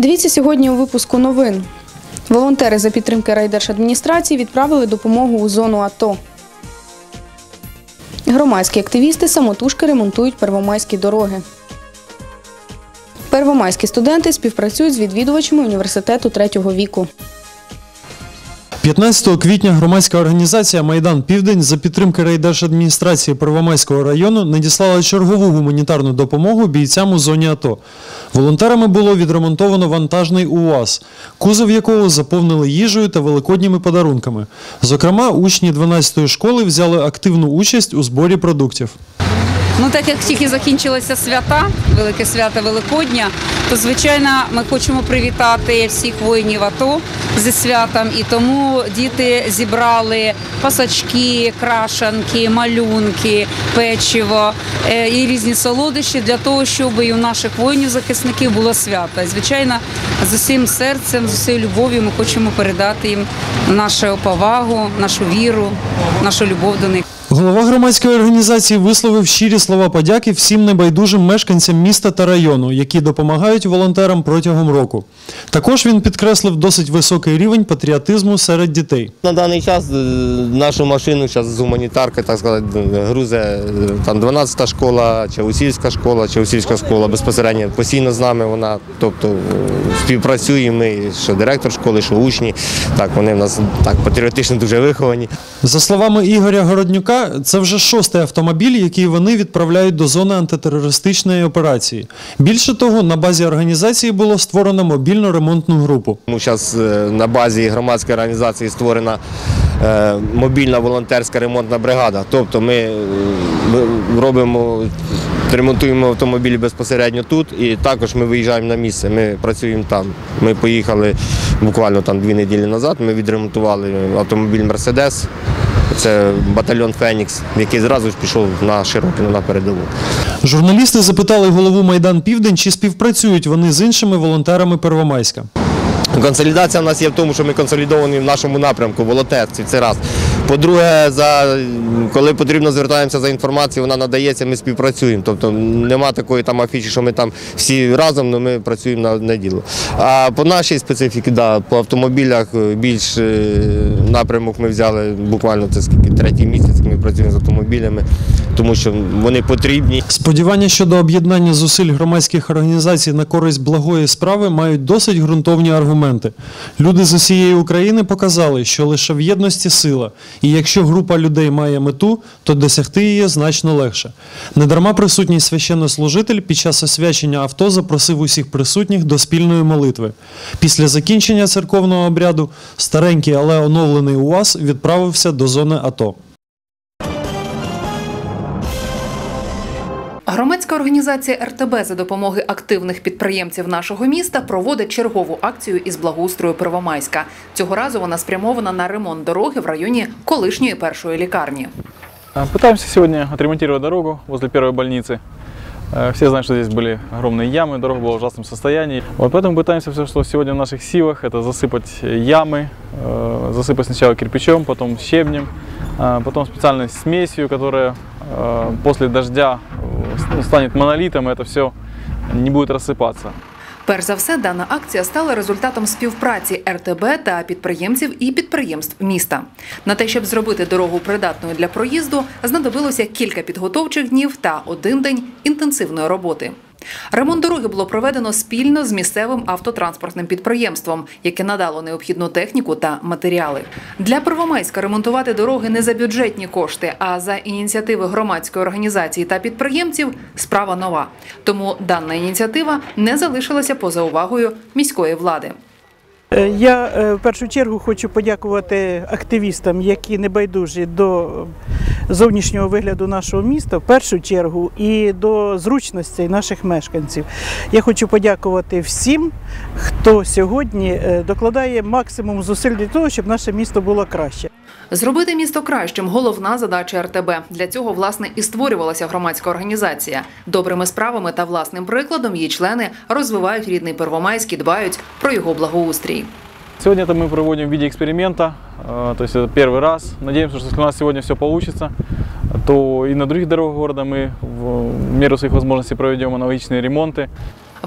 Дивіться сьогодні у випуску новин. Волонтери за підтримки райдержадміністрації відправили допомогу у зону АТО. Громадські активісти самотужки ремонтують первомайські дороги. Первомайські студенти співпрацюють з відвідувачами університету третього віку. 15 квітня громадська організація Майдан Південь за підтримки райдержадміністрації Первомайського району надіслала чергову гуманітарну допомогу бійцям у зоні АТО. Волонтерами було відремонтовано вантажний УАЗ, кузов якого заповнили їжею та великодніми подарунками. Зокрема, учні 12-ї школи взяли активну участь у зборі продуктів. Ну, так як тільки закінчилися свята, велике свято Великодня, то звичайно ми хочемо привітати всіх воїнів АТО зі святом. І тому діти зібрали пасачки, крашанки, малюнки, печиво е, і різні солодощі для того, щоб і у наших воїнів-захисників було свято. І, звичайно, з усім серцем, з усією любов'ю ми хочемо передати їм нашу повагу, нашу віру, нашу любов до них. Голова громадської організації висловив щирі слова подяки всім небайдужим мешканцям міста та району, які допомагають волонтерам протягом року. Також він підкреслив досить високий рівень патріотизму серед дітей. На даний час е, нашу машину зараз з гуманітарки, так сказати, грузе е, там 12-та школа, Чаусільська школа, Чаусільська школа безпосередньо постійно з нами вона, тобто е, співпрацюємо ми, що директор школи, що учні. Так, вони в нас так патріотично дуже виховані. За словами Ігоря Городнюка, це вже шостий автомобіль, який вони відправляють до зони антитерористичної операції. Більше того, на базі організації було створено мобільну ремонтну групу. Зараз на базі громадської організації створена е, мобільна волонтерська ремонтна бригада. Тобто ми е, робимо, ремонтуємо автомобілі безпосередньо тут і також ми виїжджаємо на місце. Ми працюємо там. Ми поїхали буквально там дві неділі назад. Ми відремонтували автомобіль Мерседес. Це батальйон Фенікс, який зразу ж пішов на Широкіну на передову. Журналісти запитали голову Майдан Південь, чи співпрацюють вони з іншими волонтерами Первомайська. Консолідація в нас є в тому, що ми консолідовані в нашому напрямку, волонтерстві, це раз. По-друге, коли потрібно звертаємося за інформацією, вона надається, ми співпрацюємо. Тобто нема такої там афіші, що ми там всі разом, але ми працюємо на одне діло. А по нашій специфіці, да, по автомобілях е, більш е, напрямок ми взяли буквально це скільки третій місяць. Ми працюємо з автомобілями, тому що вони потрібні. Сподівання щодо об'єднання зусиль громадських організацій на користь благої справи мають досить ґрунтовні аргументи. Люди з усієї України показали, що лише в єдності сила, і якщо група людей має мету, то досягти її значно легше. Недарма присутній священнослужитель під час освячення авто запросив усіх присутніх до спільної молитви. Після закінчення церковного обряду старенький, але оновлений УАЗ відправився до зони АТО. Громадська організація РТБ за допомоги активних підприємців нашого міста проводить чергову акцію із благоустрою Первомайська. Цього разу вона спрямована на ремонт дороги в районі колишньої першої лікарні. А, Пытаемся сегодня отремонтировать дорогу возле первой больницы. Э, Все знают, что здесь были огромные ямы, дорога была в ужасном состоянии. Вот поэтому пытаемся все, что сегодня в наших силах, это засыпать ямы, э, засыпать сначала кирпичом, потом щебнем, а потом специальной смесью, которая э, после дождя э, ну, станет монолитом, и это все не будет рассыпаться. Перш за все, дана акція стала результатом співпраці РТБ та підприємців і підприємств міста. На те, щоб зробити дорогу придатною для проїзду, знадобилося кілька підготовчих днів та один день інтенсивної роботи. Ремонт дороги було проведено спільно з місцевим автотранспортним підприємством, яке надало необхідну техніку та матеріали. Для Первомайська ремонтувати дороги не за бюджетні кошти, а за ініціативи громадської організації та підприємців справа нова. Тому дана ініціатива не залишилася поза увагою міської влади. Е, Я е, в першу чергу хочу подякувати активістам, які небайдужі до зовнішнього вигляду нашого міста, в першу чергу, і до зручностей наших мешканців. Я хочу подякувати всім, хто сьогодні е, докладає максимум зусиль для того, щоб наше місто було краще. Зробити місто кращим головна задача РТБ. Для цього власне і створювалася громадська організація. Добрими справами та власним прикладом її члени розвивають рідний Первомайськ і дбають про його благоустрій. Сегодня это мы проводим в виде эксперимента, э, то есть это первый раз. Надеемся, что если у нас сегодня все получится, то и на других дорогах города мы в меру своих возможностей проведем аналогичные ремонты.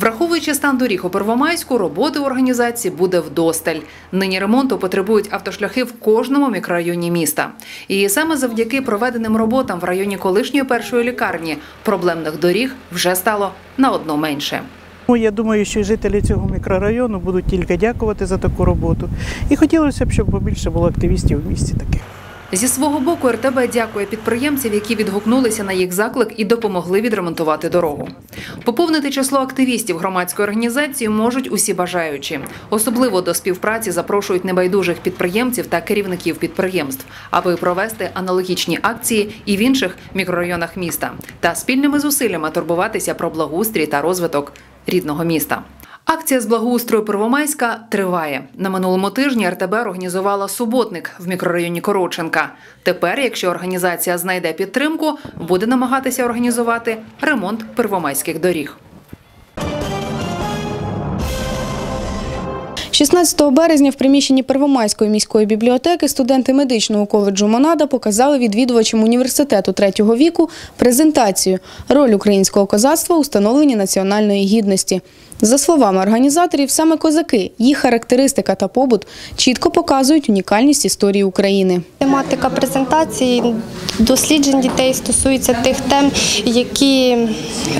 Враховуючи стан доріг у Первомайську, роботи у організації буде вдосталь. Нині ремонту потребують автошляхи в кожному мікрорайоні міста. І саме завдяки проведеним роботам в районі колишньої першої лікарні проблемних доріг вже стало на одну менше. Ну, Я думаю, що жителі цього мікрорайону будуть тільки дякувати за таку роботу. І хотілося б, щоб побільше було активістів в місті таких. Зі свого боку РТБ дякує підприємців, які відгукнулися на їх заклик і допомогли відремонтувати дорогу. Поповнити число активістів громадської організації можуть усі бажаючі. Особливо до співпраці запрошують небайдужих підприємців та керівників підприємств, аби провести аналогічні акції і в інших мікрорайонах міста та спільними зусиллями турбуватися про благоустрій та розвиток рідного міста. Акція з благоустрою Первомайська триває. На минулому тижні РТБ організувала суботник в мікрорайоні Короченка. Тепер, якщо організація знайде підтримку, буде намагатися організувати ремонт первомайських доріг. 16 березня в приміщенні Первомайської міської бібліотеки студенти медичного коледжу Монада показали відвідувачам університету третього віку презентацію «Роль українського козацтва у становленні національної гідності». За словами організаторів, саме козаки, їх характеристика та побут чітко показують унікальність історії України. Тематика презентації досліджень дітей стосується тих тем, які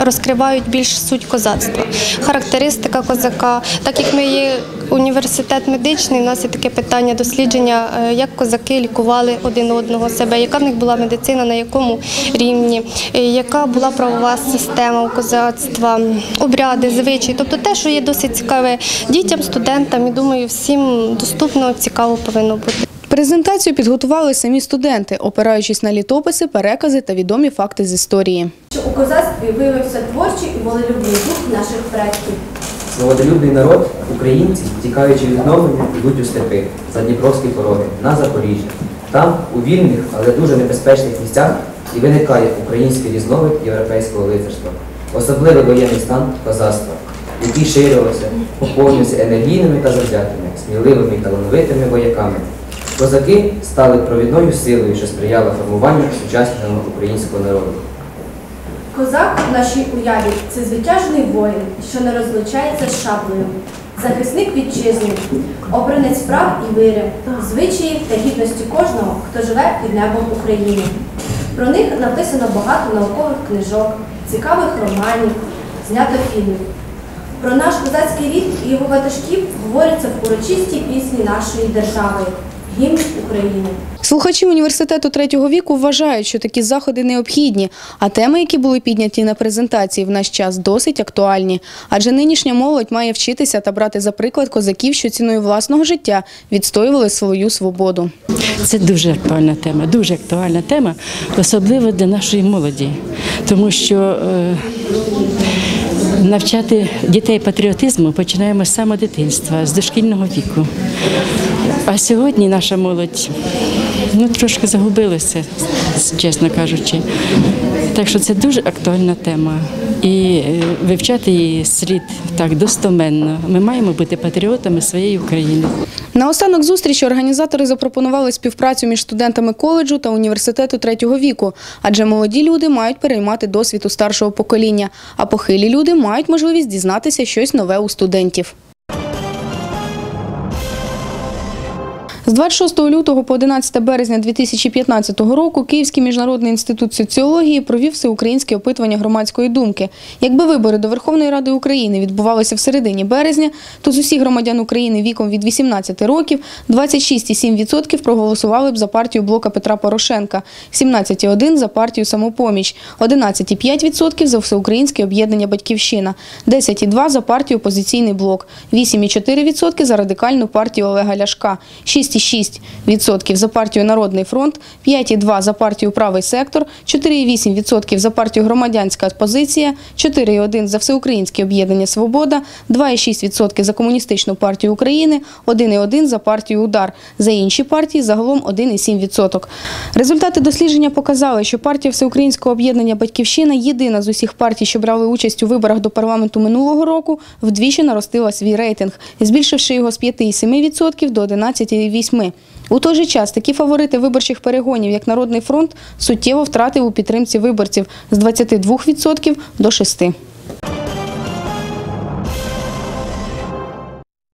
розкривають більш суть козацтва, характеристика козака. Так як ми є університет медичний, у нас є таке питання дослідження, е, як козаки лікували один одного себе, яка в них була медицина, на якому рівні, е, яка була правова система у козацтва, обряди, звичаї. Тобто те, що є досить цікаве дітям, студентам, і думаю, всім доступно, цікаво повинно бути. Презентацію підготували самі студенти, опираючись на літописи, перекази та відомі факти з історії. у козацтві виявився творчий і волелюбний дух наших предків. Свободолюбний народ, українці, тікаючи від гноблення, йдуть у степи, за Дніпровські пороги, на Запоріжжя. Там, у вільних, але дуже небезпечних місцях, і виникає український різновид європейського лицарства, особливий воєнний стан козацтва, який ширювався, поповнювався енергійними та завзятими, сміливими і талановитими вояками. Козаки стали провідною силою, що сприяла формуванню сучасного українського народу. Козак в нашій уяві це звитяжний воїн, що не розлучається з шаблею, захисник вітчизни, обранець прав і вири, звичаїв та гідності кожного, хто живе під небом України. Про них написано багато наукових книжок, цікавих романів, знято фільмів. Про наш козацький рід і його ватажків говориться в урочистій пісні нашої держави гімн України. Слухачі університету третього віку вважають, що такі заходи необхідні, а теми, які були підняті на презентації в наш час, досить актуальні. Адже нинішня молодь має вчитися та брати за приклад козаків, що ціною власного життя відстоювали свою свободу. Це дуже актуальна тема, дуже актуальна тема, особливо для нашої молоді, тому що е, навчати дітей патріотизму починаємо з самого дитинства, з дошкільного віку. А сьогодні наша молодь ну, трошки загубилася, чесно кажучи. Так що це дуже актуальна тема. І е, вивчати її слід так достоменно. Ми маємо бути патріотами своєї України. Наостанок зустрічі організатори запропонували співпрацю між студентами коледжу та університету третього віку, адже молоді люди мають переймати досвід у старшого покоління, а похилі люди мають можливість дізнатися щось нове у студентів. З 26 лютого по 11 березня 2015 року Київський міжнародний інститут соціології провів всеукраїнське опитування громадської думки. Якби вибори до Верховної Ради України відбувалися в середині березня, то з усіх громадян України віком від 18 років 26,7% проголосували б за партію блока Петра Порошенка, 17,1% за партію Самопоміч, 11,5% за всеукраїнське об'єднання Батьківщина, 10,2% за партію Опозиційний блок, 8,4% за радикальну партію Олега Ляшка, 6,6% за партію Народний фронт, 5,2% за партію Правий сектор, 4,8% за партію Громадянська позиція, 4,1% за Всеукраїнське об'єднання Свобода, 2,6% за Комуністичну партію України, 1,1% за партію Удар. За інші партії загалом 1,7%. Результати дослідження показали, що партія Всеукраїнського об'єднання Батьківщина єдина з усіх партій, що брали участь у виборах до парламенту минулого року, вдвічі наростила свій рейтинг, збільшивши його з 5,7% до 11,8%. У той же час такі фаворити виборчих перегонів, як Народний фронт, суттєво втратив у підтримці виборців з 22% до 6%.